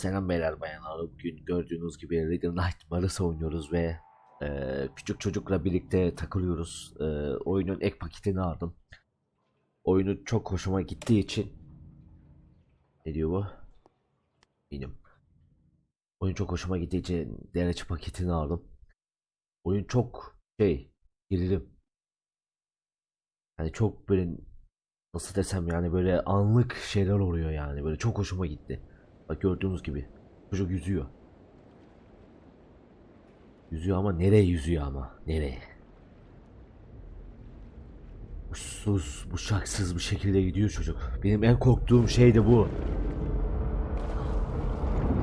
Selam beyler bayanlar. Bugün gördüğünüz gibi Little Nightmares oynuyoruz ve e, küçük çocukla birlikte takılıyoruz. E, oyunun ek paketini aldım. Oyunu çok hoşuma gittiği için ne diyor bu? Benim. Oyun çok hoşuma gittiği için DLC paketini aldım. Oyun çok şey gerilim. Yani çok böyle nasıl desem yani böyle anlık şeyler oluyor yani böyle çok hoşuma gitti. Bak gördüğünüz gibi çocuk yüzüyor. Yüzüyor ama nereye yüzüyor ama nereye? Uçsuz, bıçaksız bir şekilde gidiyor çocuk. Benim en korktuğum şey de bu.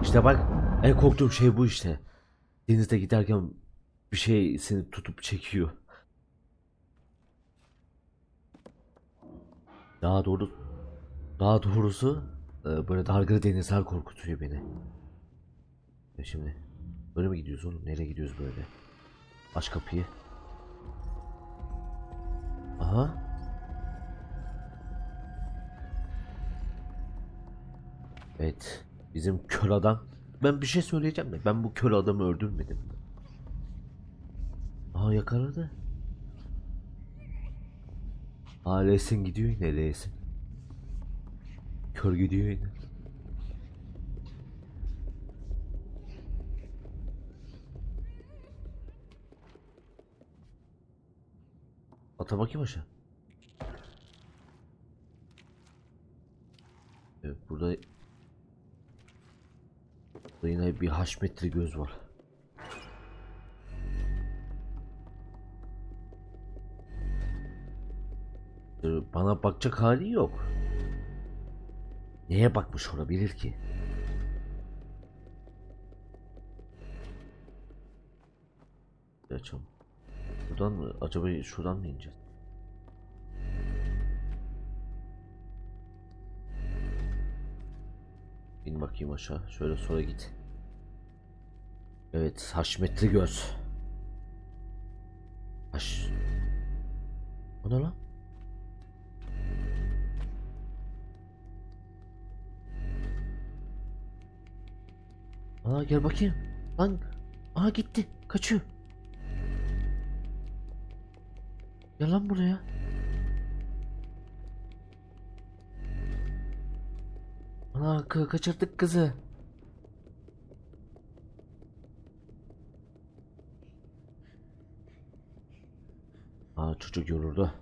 İşte bak en korktuğum şey bu işte. Denizde giderken bir şey seni tutup çekiyor. Daha doğru daha doğrusu böyle dalgalı denizler korkutuyor beni. Ya şimdi böyle mi gidiyoruz oğlum? Nereye gidiyoruz böyle? Aç kapıyı. Aha. Evet. Bizim kör adam. Ben bir şey söyleyeceğim de ben bu kör adamı öldürmedim. Aha yakaladı. Aa Lesin gidiyor yine Lesin. Kör gidiyor yine. Ata bakayım aşağı. Evet burada Burada yine bir haşmetli göz var. Ee, Bana bakacak hali yok. Neye bakmış olabilir ki? Açalım. Buradan mı? Acaba şuradan mı ineceğiz? İn bakayım aşağı. Şöyle sonra git. Evet, haşmetli göz. Haş. O ne lan? Aa gel bakayım. Lan. Aa gitti. Kaçıyor. Gel lan buraya. Ana ka- kaçırdık kızı. Aa çocuk yoruldu.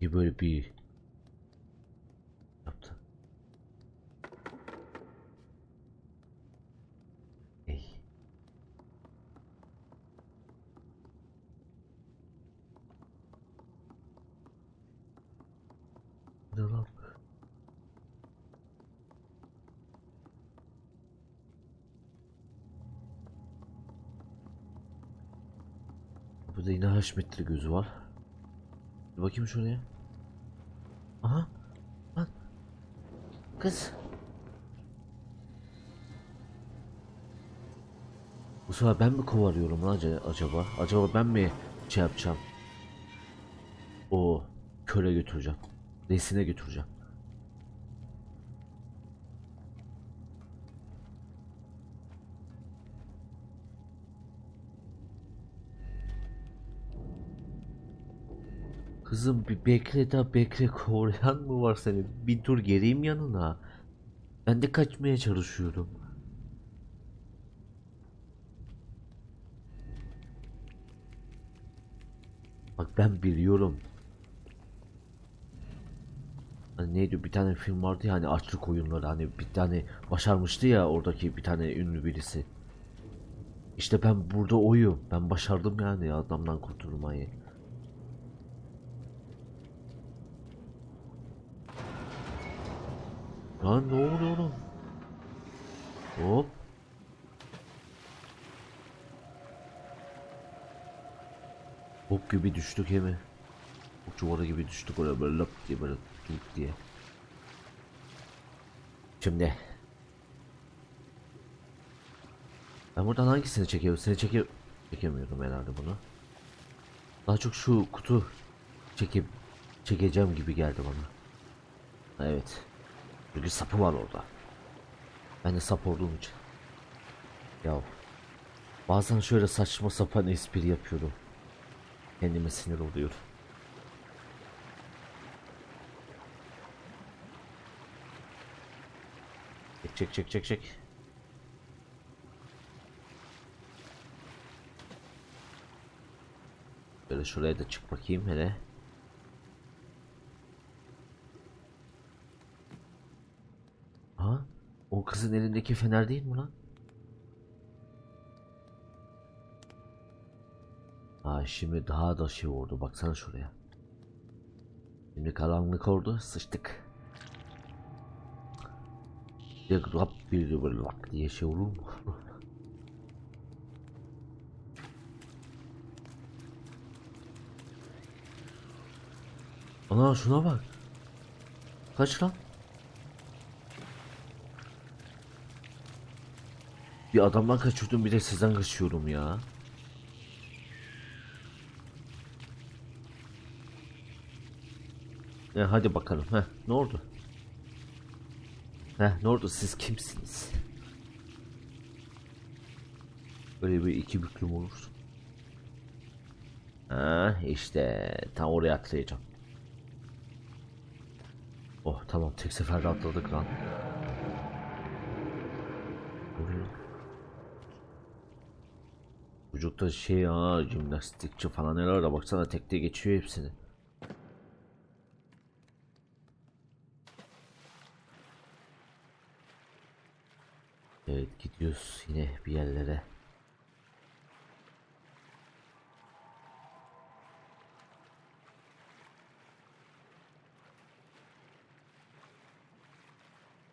Bir böyle bir 60 metre gözü var. Bir bakayım şuraya. Aha. Bak. Kız. Bu sefer ben mi kovalıyorum lan acaba? Acaba ben mi şey yapacağım? O köle götüreceğim. Resine götüreceğim. Kızım bir bekle daha bekle koruyan mı var senin? Bir dur geleyim yanına. Ben de kaçmaya çalışıyorum. Bak ben biliyorum. Hani neydi bir tane film vardı ya hani açlık oyunları hani bir tane başarmıştı ya oradaki bir tane ünlü birisi. İşte ben burada oyum. Ben başardım yani adamdan kurtulmayı. Lan ne oluyor oğlum? Hop. Hop gibi düştük hemen. Bu çuvara gibi düştük oraya böyle lap diye böyle tutup diye. Şimdi. Ben buradan hangisini çekiyorum? Seni çekiyor. Çekemiyorum herhalde bunu. Daha çok şu kutu çekip çekeceğim gibi geldi bana. Evet. Çünkü sapı var orada. Ben de sap olduğum için. Ya bazen şöyle saçma sapan espri yapıyorum. Kendime sinir oluyorum. Çek çek çek çek çek. Böyle şuraya da çık bakayım hele. Ha? O kızın elindeki fener değil mi lan? Ha şimdi daha da şey oldu baksana şuraya. Şimdi karanlık oldu sıçtık. Bir rap bir böyle lak diye şey olur mu? Ana şuna bak. Kaç lan? Bir adamdan kaçıyordum bir de sizden kaçıyorum ya. E, hadi bakalım. Heh, ne oldu? Heh, ne oldu? Siz kimsiniz? Böyle bir iki büklüm olur. Ha, işte tam oraya atlayacağım. Oh tamam tek seferde atladık lan. Oluyor. Çocukta şey ha jimnastikçi falan neler de baksana tekte geçiyor hepsini. Evet gidiyoruz yine bir yerlere.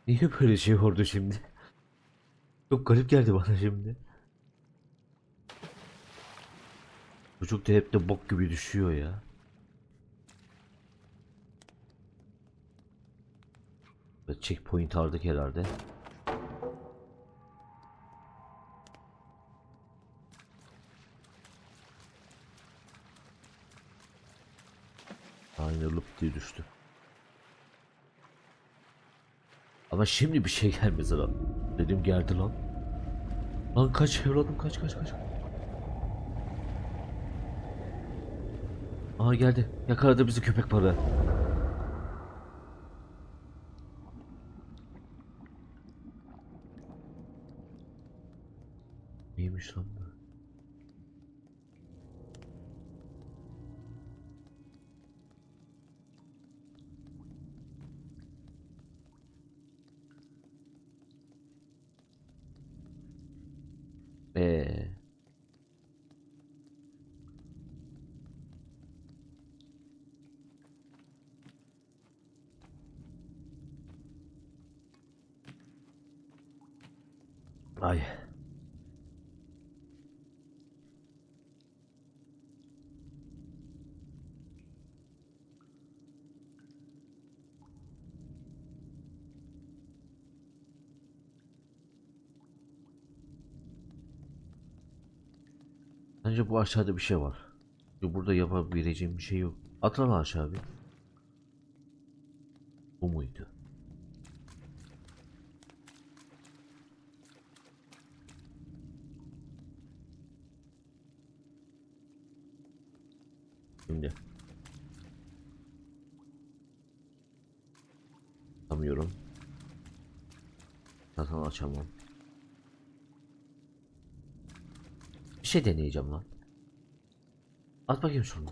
Niye böyle şey oldu şimdi? Çok garip geldi bana şimdi. Çocuk da hep de bok gibi düşüyor ya. Ve checkpoint aldık herhalde. Aynı loop diye düştü. Ama şimdi bir şey gelmez lan. Dedim geldi lan. Lan kaç evladım kaç kaç kaç. Aa geldi. Yakaladı bizi köpek balığı. Neymiş lan bu? Ee. Ay. Bence bu aşağıda bir şey var. Burada yapabileceğim bir şey yok. Atla aşağı bir. Bu muydu? Şimdi. Açamıyorum. Zaten açamam. Bir şey deneyeceğim lan. At bakayım şunu.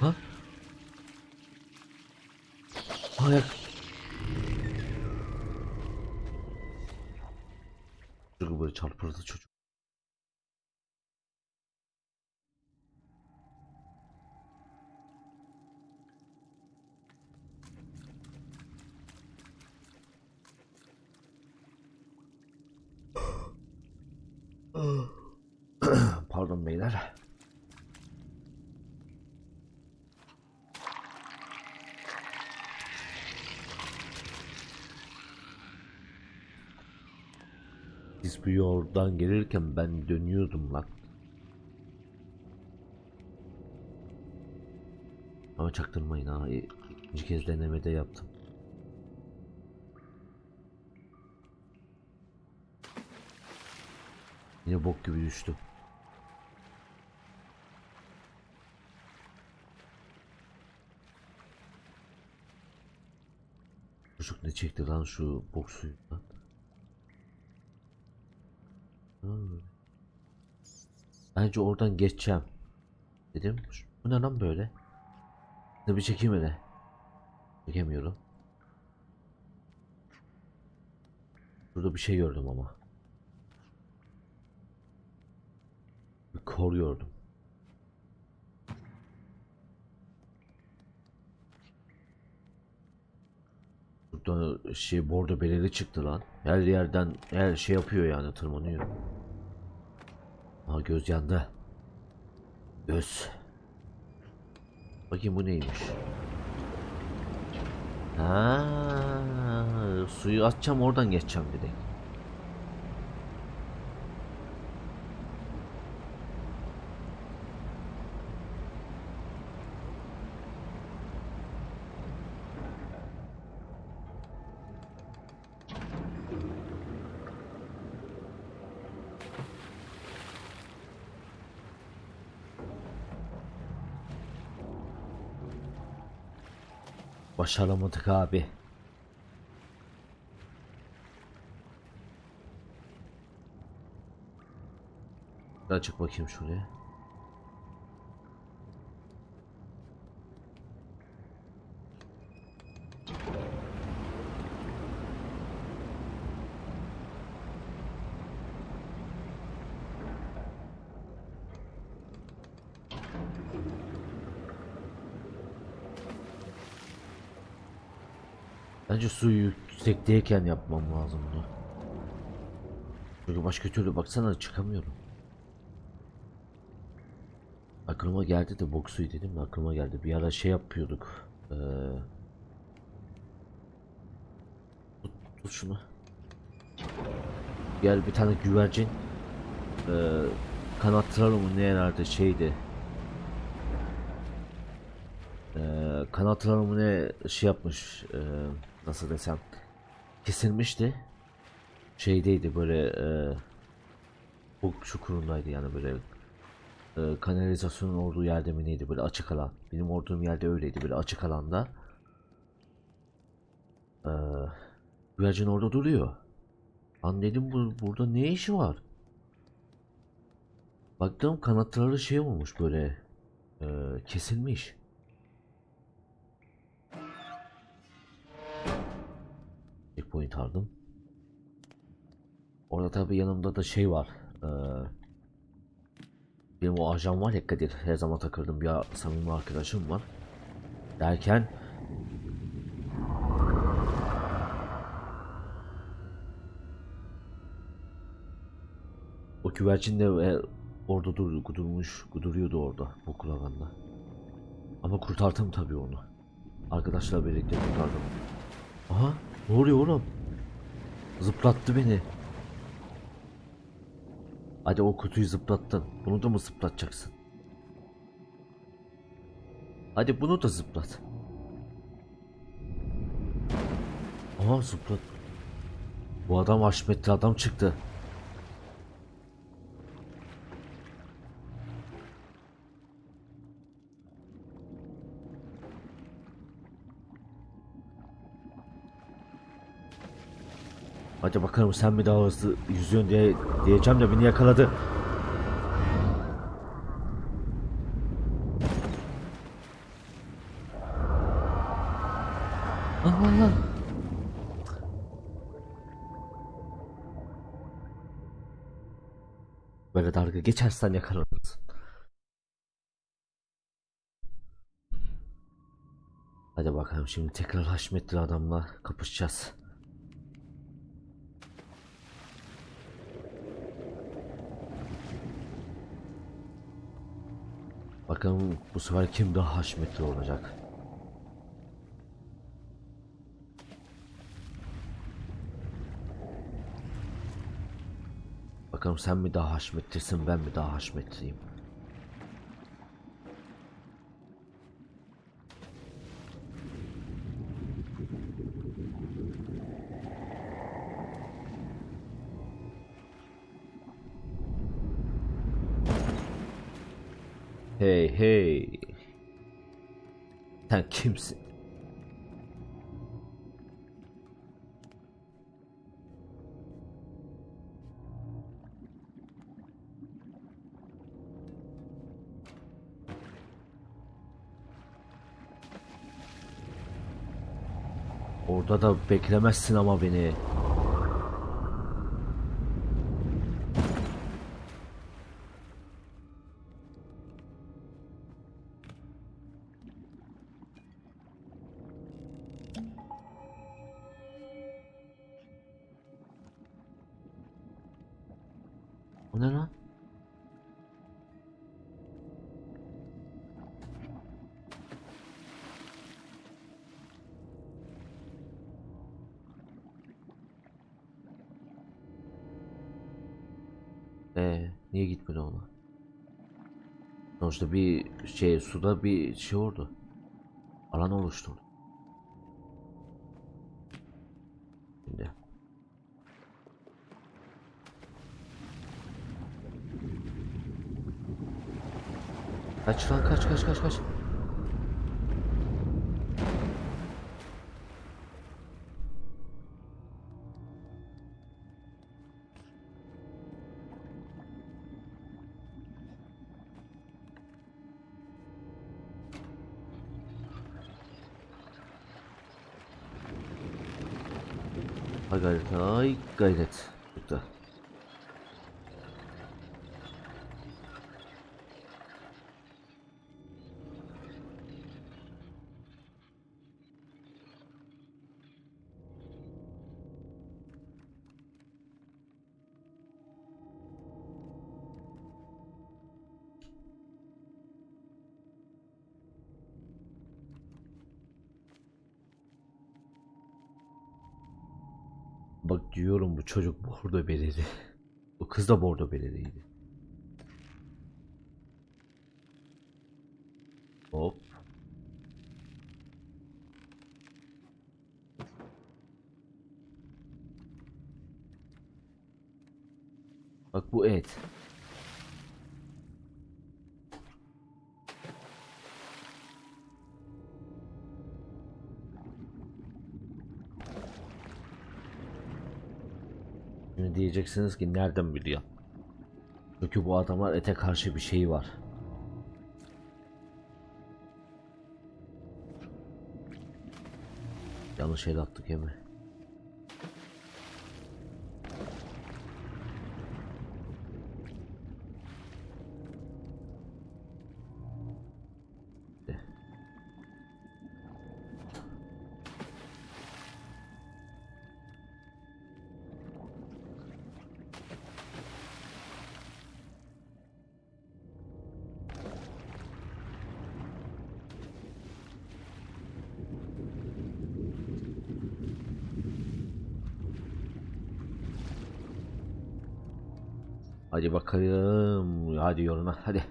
Ha? Ayak. Çocuk böyle çarpırdı çocuk. Pardon beyler. Biz bu yoldan gelirken ben dönüyordum lan. Ama çaktırmayın ha. İkinci kez denemede yaptım. Yine bok gibi düştü. Çocuk ne çekti lan şu bok suyundan? Hmm. Bence oradan geçeceğim. Dedim. Bu ne lan böyle? Ne bir çekeyim hele. Çekemiyorum. Burada bir şey gördüm ama. Bir kol gördüm. Burada şey bordo belirli çıktı lan. Her yerden her şey yapıyor yani tırmanıyor. Aha göz yandı. Göz. Bakayım bu neymiş? Ha, suyu açacağım oradan geçeceğim direkt. Başaramadık abi. Çık bakayım şuraya. Bence suyu yüksekteyken yapmam lazım bunu. Çünkü başka türlü baksana çıkamıyorum. Aklıma geldi de bok suyu dedim de aklıma geldi. Bir ara şey yapıyorduk. Ee, tut, tut şunu. Gel bir tane güvercin. Ee, kanatları mı ne herhalde şeydi. Ee, kanatları mı ne şey yapmış. ee, nasıl desem. Kesilmişti. Şeydeydi böyle ee, bu çukurundaydı yani böyle e, kanalizasyonun olduğu yerde mi neydi böyle açık alan. Benim olduğum yerde öyleydi böyle açık alanda. E, güvercin orada duruyor. Lan dedim bu, burada ne işi var? Baktım kanatları şey olmuş böyle e, kesilmiş. Checkpoint aldım. Orada tabi yanımda da şey var. E, benim o ajan var ya Kadir her zaman takırdım bir samimi arkadaşım var. Derken o güvercin de e, orada dur, durmuş, duruyordu orada bu kulağında. Ama kurtardım tabii onu. Arkadaşlar birlikte kurtardım. Aha ne oluyor oğlum? Zıplattı beni. Hadi o kutuyu zıplattın. Bunu da mı zıplatacaksın? Hadi bunu da zıplat. Aha zıplat. Bu adam Haşmetli adam çıktı. Hadi bakalım sen mi daha hızlı yüzüyorsun diye diyeceğim de beni yakaladı. Lan lan lan. Böyle dalga geçersen yakalanırsın. Hadi bakalım şimdi tekrar Haşmetli adamla kapışacağız. Bakalım bu sefer kim daha haşmetli olacak. Bakalım sen mi daha haşmetlisin ben mi daha haşmetliyim. Hey hey. Sen kimsin? Orada da beklemezsin ama beni. O ne lan? Ee, niye gitmedi ona? Sonuçta bir şey suda bir şey oldu. Alan oluşturdu. Şimdi. Kaç lan kaç kaç kaç kaç. Ay gayret ay gayret. Diyorum bu çocuk bordo bereli. Bu kız da bordo bereliydi. Hop. Bak bu et. Şimdi diyeceksiniz ki nereden biliyor? Çünkü bu adamlar ete karşı bir şeyi var. Yanlış el attık Emre. Hadi bakalım. Hadi yoluna hadi.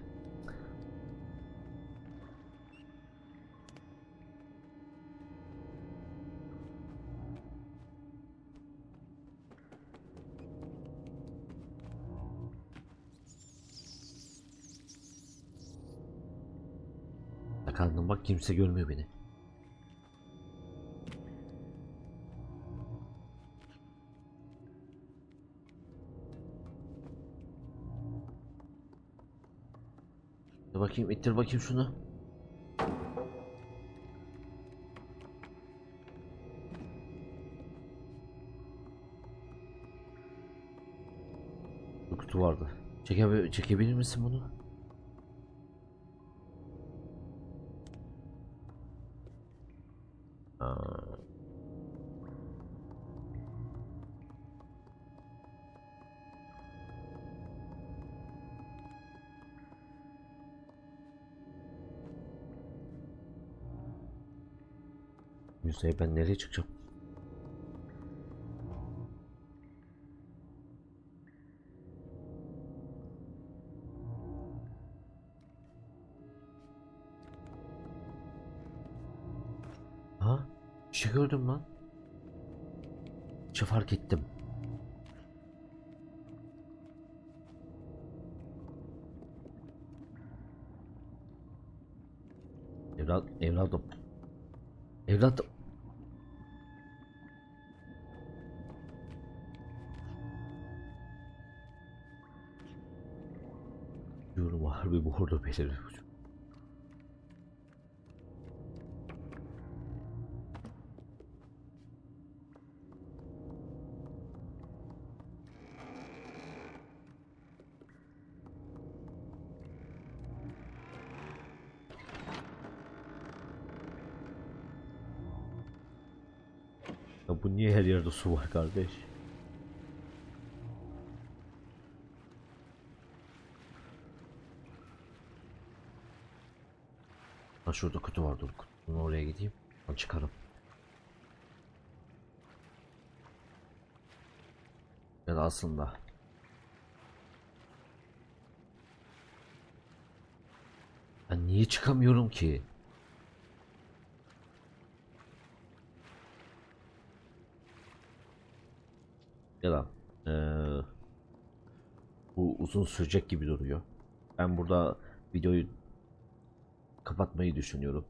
Yakaldım bak kimse görmüyor beni. Bakayım ittir bakayım şunu. Kutu vardı. Çeke, çekebilir misin bunu? Aa. Müzeye ben nereye çıkacağım? Ha? Bir şey gördüm lan. Bir şey fark ettim. Evlat, evladım. Evladım. Harbi bu orada belirli. Ya bu niye her yerde su var kardeş? Ha şurada kutu var dur kutunun oraya gideyim. Ben çıkarım. Ya da aslında Ben niye çıkamıyorum ki? Ya da eee, bu uzun sürecek gibi duruyor. Ben burada videoyu kapatmayı düşünüyorum.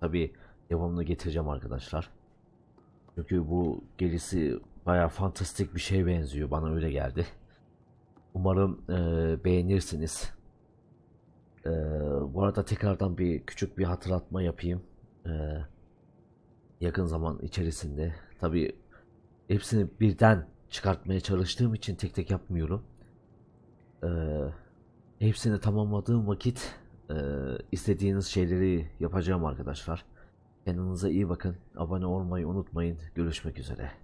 Tabi devamını getireceğim arkadaşlar. Çünkü bu gerisi baya fantastik bir şeye benziyor. Bana öyle geldi. Umarım eee, beğenirsiniz. Eee, bu arada tekrardan bir küçük bir hatırlatma yapayım. Eee, yakın zaman içerisinde. Tabi hepsini birden çıkartmaya çalıştığım için tek tek yapmıyorum. Ee, hepsini tamamladığım vakit e, istediğiniz şeyleri yapacağım arkadaşlar. Kendinize iyi bakın. Abone olmayı unutmayın. Görüşmek üzere.